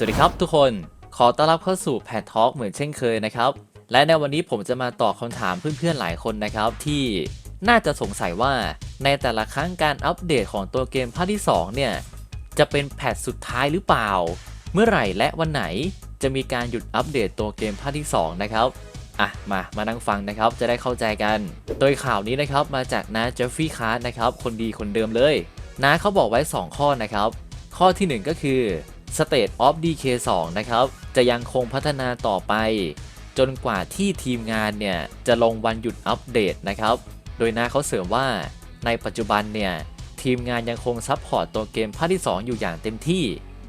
สวัสดีครับทุกคนขอต้อนรับเข้าสู่แพททอ l k เหมือนเช่นเคยนะครับ และในวันนี้ผมจะมาตอบคำถามเพื่อนๆหลายคนนะครับ ที่น่าจะสงสัยว่าในแต่ละครั้งการอัปเดตของตัวเกมภาคที่ 2 เนี่ย จะเป็นแพทสุดท้ายหรือเปล่า เมื่อไหร่และวันไหนจะมีการหยุดอัปเดตตัวเกมภาคที่ 2 นะครับอะมามานั่งฟังนะครับจะได้เข้าใจกัน โดยข่าวนี้นะครับมาจากน้าเจฟฟี่คาร์นะครับคนดีคนเดิมเลยน้าเขาบอกไว้ 2 ข้อนะครับ ข้อทีหนึ่1 ก็คือ State of Decay 2นะครับ จะยังคงพัฒนาต่อไป จนกว่าที่ทีมงานเนี่ย จะลงวันหยุดอัปเดตนะครับ โดยน้าเขาเสริมว่าในปัจจุบันเนี่ย ทีมงานยังคงซัพพอร์ตตัวเกมภาคที่ 2 อยู่อย่างเต็มที่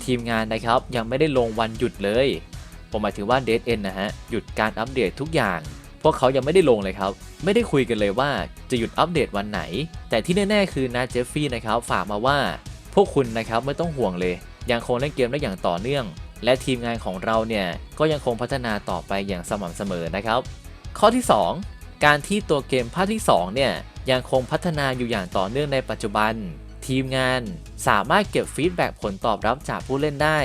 ทีมงานนะครับยังไม่ได้ลงวันหยุดเลย ผมหมายถึงว่า Dead End นะฮะ หยุดการอัปเดตทุกอย่างพวกเขายังไม่ได้ลงเลยครับ ไม่ได้คุยกันเลยว่าจะหยุดอัปเดตวันไหน แต่ที่แน่ ๆ คือนาเจฟฟี่นะครับ ฝากมาว่าพวกคุณนะครับไม่ต้องห่วงเลย ยังคงเล่นเกมได้อย่างต่อเนื่อง และทีมงานของเราเนี่ยก็ยังคงพัฒนาต่อไปอย่างสม่ำเสมอนะครับ ข้อที่ 2 การที่ตัวเกมภาคที่2เนี่ยยังคงพัฒนาอยู่อย่างต่อเนื่องในปัจจุบัน ทีมงานสามารถเก็บฟีดแบ็กผลตอบรับจากผู้เล่นได้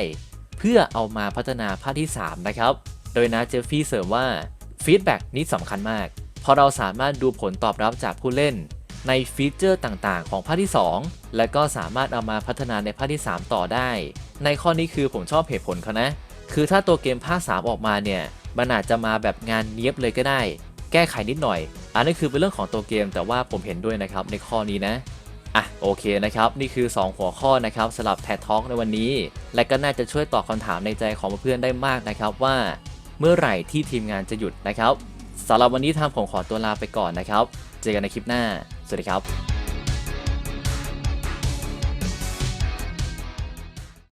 เพื่อเอามาพัฒนาภาคที่ 3 นะครับ โดยนะเจฟฟี่เสริมว่าฟีดแบ็กนี้สำคัญมาก เพราะเราสามารถดูผลตอบรับจากผู้เล่น ในฟีเจอร์ต่างๆ ของภาคที่ 2 และก็สามารถเอามาพัฒนาในภาคที่ 3 ต่อได้ ในข้อนี้คือผมชอบเหตุผลเขานะ คือถ้าตัวเกมภาค 3 ออกมาเนี่ย มันอาจจะมาแบบงานเนี้ยบเลยก็ได้ แก้ไขนิดหน่อย อันนี้คือเป็นเรื่องของตัวเกมแต่ว่าผมเห็นด้วยนะครับในข้อนี้นะอะโอเคนะครับ นี่คือ 2 หัวข้อนะครับสำหรับแพททอ l k ในวันนี้ และก็น่าจะช่วยตอบคำถามในใจของเพื่อนได้มากนะครับว่า เมื่อไหร่ที่ทีมงานจะหยุดนะครับสำหรับวันนี้ทางผมขอตัวลาไปก่อนนะครับ เจอกันในคลิปหน้า สวัสดีครับ